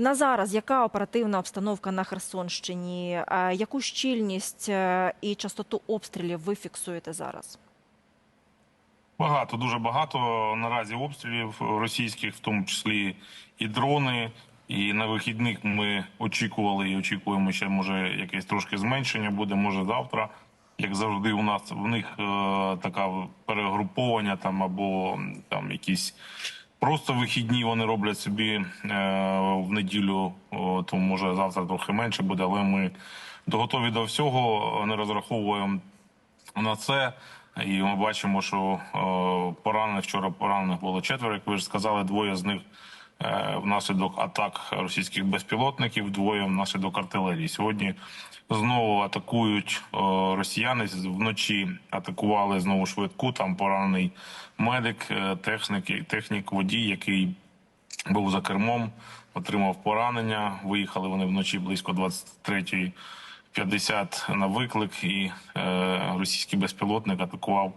На зараз яка оперативна обстановка на Херсонщині? Е, Яку щільність е, і частоту обстрілів ви фіксуєте зараз? Багато, дуже багато наразі обстрілів російських, в тому числі і дрони. І на вихідних ми очікували і очікуємо, ще може якесь трошки зменшення буде, може завтра. Як завжди, у нас в них е, така перегруповання там або там якісь просто вихідні вони роблять собі е, в неділю, о, то може завтра трохи менше буде, але ми готові до всього, не розраховуємо на це. І ми бачимо, що е, поранених вчора поранених було четверо, як ви ж сказали, двоє з них е, внаслідок атак російських безпілотників, двоє внаслідок артилерії. Сьогодні знову атакують е, росіяни. Вночі атакували знову швидку. Там поранений медик, е, технік, технік водій, який був за кермом, отримав поранення. Виїхали вони вночі близько 23-ї 50 на виклик, і е, російський безпілотник атакував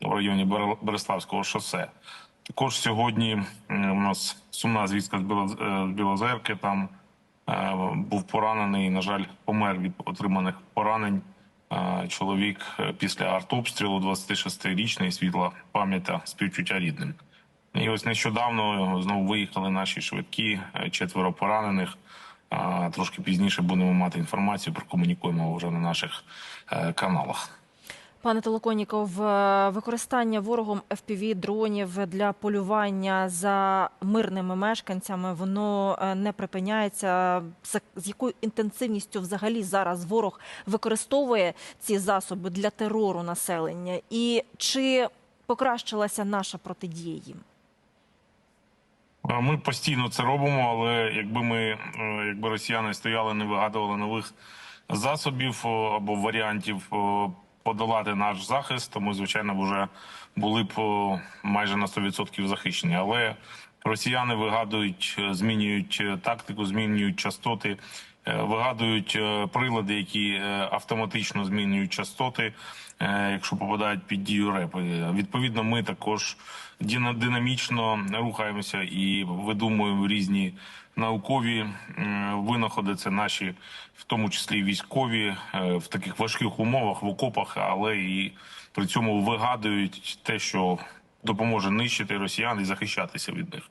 в районі Бере- Береславського шосе. Також сьогодні у нас сумна звістка з е, Білозерки. Там е, був поранений. На жаль, помер від отриманих поранень. Е, Чоловік після артобстрілу, 26-річний, світла пам'яття співчуття рідним. І ось нещодавно знову виїхали наші швидкі, четверо поранених. Трошки пізніше будемо мати інформацію, прокомунікуємо вже на наших каналах. Пане Толоконіков, е, використання ворогом fpv дронів для полювання за мирними мешканцями воно е, не припиняється. З якою інтенсивністю взагалі зараз ворог використовує ці засоби для терору населення? І чи покращилася наша протидія їм? Ми постійно це робимо, але якби ми, е, якби росіяни стояли, не вигадували нових засобів або варіантів подолати наш захист, то ми, звичайно, вже були б майже на 100% захищені. Але росіяни вигадують, е, змінюють е, тактику, змінюють частоти. е, Вигадують прилади, які автоматично змінюють частоти, якщо попадають під дію РЕП. Е, Відповідно, ми також динамічно рухаємося і видумуємо різні наукові винаходи. Це наші, в тому числі військові, в таких важких умовах в окопах, але і при цьому вигадують те, що допоможе нищити росіян і захищатися від них.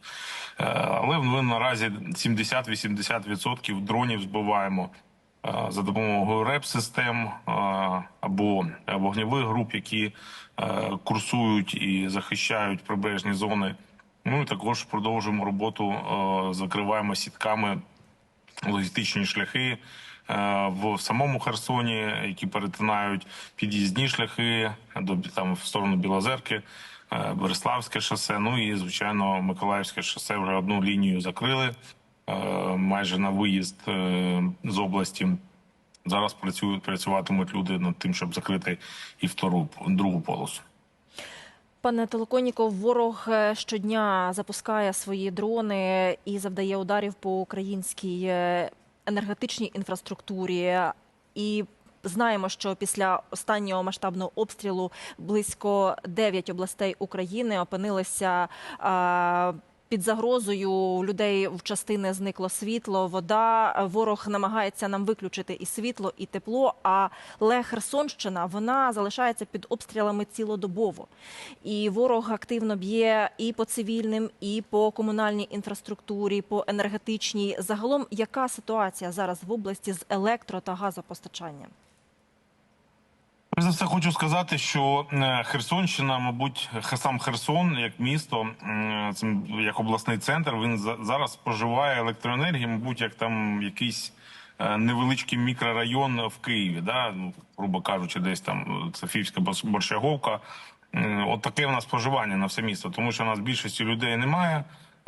Е, Але ми наразі 70-80% дронів збиваємо е, за допомогою РЕП-систем е, або вогневих груп, які курсують і захищають прибережні зони. Ну і також продовжуємо роботу, закриваємо сітками логістичні шляхи в самому Херсоні, які перетинають під'їзні шляхи до там в сторону Білозерки, Береславське шосе. Ну і звичайно, Миколаївське шосе вже одну лінію закрили е, майже на виїзд е, з області. Зараз працюють, працюватимуть люди над тим, щоб закрити і втору другу полосу. Пане Толоконіков, ворог е, щодня запускає свої дрони і завдає ударів по українській е, енергетичній інфраструктурі. І знаємо, що після останнього масштабного обстрілу близько 9 областей України опинилися. Під загрозою у людей в частини зникло світло, вода. Ворог намагається нам виключити і світло, і тепло. Але Херсонщина вона залишається під обстрілами цілодобово. І ворог активно б'є і по цивільним, і по комунальній інфраструктурі, по енергетичній. Загалом, яка ситуація зараз в області з електро та газопостачанням? Перш за все хочу сказати, що е, Херсонщина, мабуть, сам Херсон як місто, як обласний центр, він за- зараз споживає електроенергію, мабуть, як там якийсь е, невеличкий мікрорайон в Києві, да? ну, грубо кажучи, десь там е, Софіївська Борщаговка. От таке в нас споживання на все місто, тому що у нас більшості людей немає.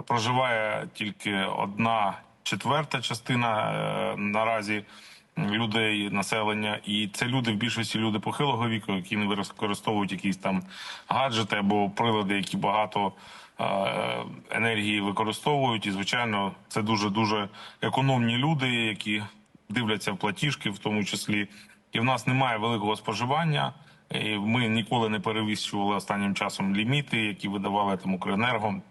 Проживає тільки одна четверта частина наразі людей населення, і це люди в більшості люди похилого віку, які не використовують якісь там гаджети або прилади, які багато е, енергії використовують. І звичайно, це дуже дуже економні люди, які дивляться в платіжки, в тому числі. І в нас немає великого споживання. І ми ніколи не перевищували останнім часом ліміти, які видавали там Укренерго.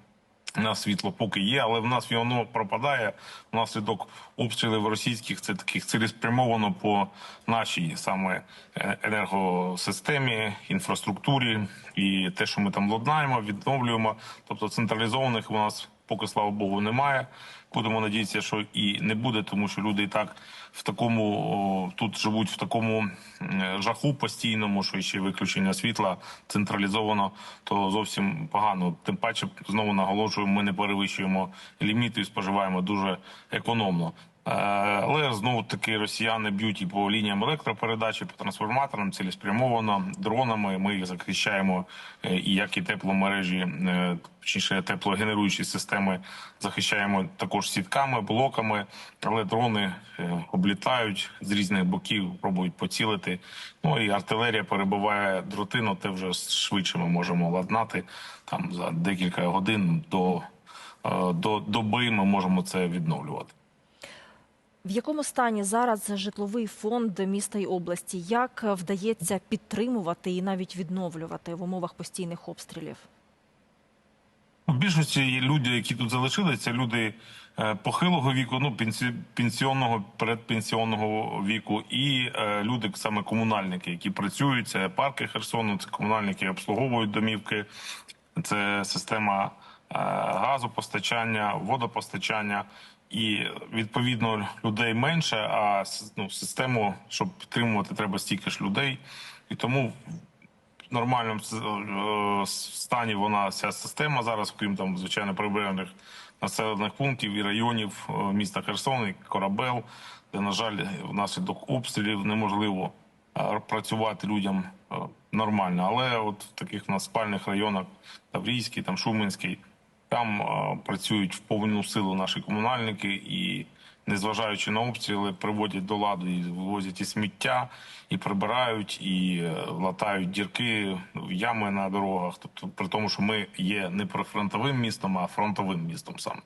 У нас світло поки є, але в нас воно пропадає внаслідок обстрілів російських. Це таких цілеспрямовано по нашій саме е, енергосистемі, інфраструктурі і те, що ми там ладнаємо, відновлюємо. Тобто централізованих у нас поки слава Богу немає. Будемо надіятися, що і не буде, тому що люди і так в такому тут живуть в такому жаху постійному, що ще виключення світла централізовано, то зовсім погано. Тим паче знову наголошую, ми не перевищуємо ліміти і споживаємо дуже економно. Е, Але знову таки росіяни б'ють і по лініям електропередачі, по трансформаторам, цілеспрямовано дронами. Ми їх захищаємо е, і як і тепломережі, е, точніше теплогенеруючі системи захищаємо також сітками, блоками. Але дрони облітають з різних боків, пробують поцілити. Ну і артилерія перебуває дроти, ну те вже швидше ми можемо ладнати там за декілька годин до, до доби. Ми можемо це відновлювати. В якому стані зараз житловий фонд міста і області? Як вдається підтримувати і навіть відновлювати в умовах постійних обстрілів? В більшості люди, які тут залишилися, люди е, похилого віку, ну пенсі- пенсіонного, передпенсіонного віку, і е, люди саме комунальники, які працюють. Це парки Херсону, це комунальники обслуговують домівки, це система е, газопостачання, водопостачання. І відповідно людей менше, а ну, систему, щоб підтримувати, треба стільки ж людей. І тому в нормальному е, стані вона вся система зараз, крім там звичайно прибережних населених пунктів і районів е, міста Херсон і Корабел, де на жаль внаслідок обстрілів неможливо е, працювати людям нормально. Але от в таких в нас спальних районах Таврійський, там Шуменський, там а, працюють в повну силу наші комунальники і. Незважаючи на обстріли, приводять до ладу і вивозять і сміття, і прибирають, і е, латають дірки, ями на дорогах. Тобто, при тому, що ми є не прифронтовим містом, а фронтовим містом саме.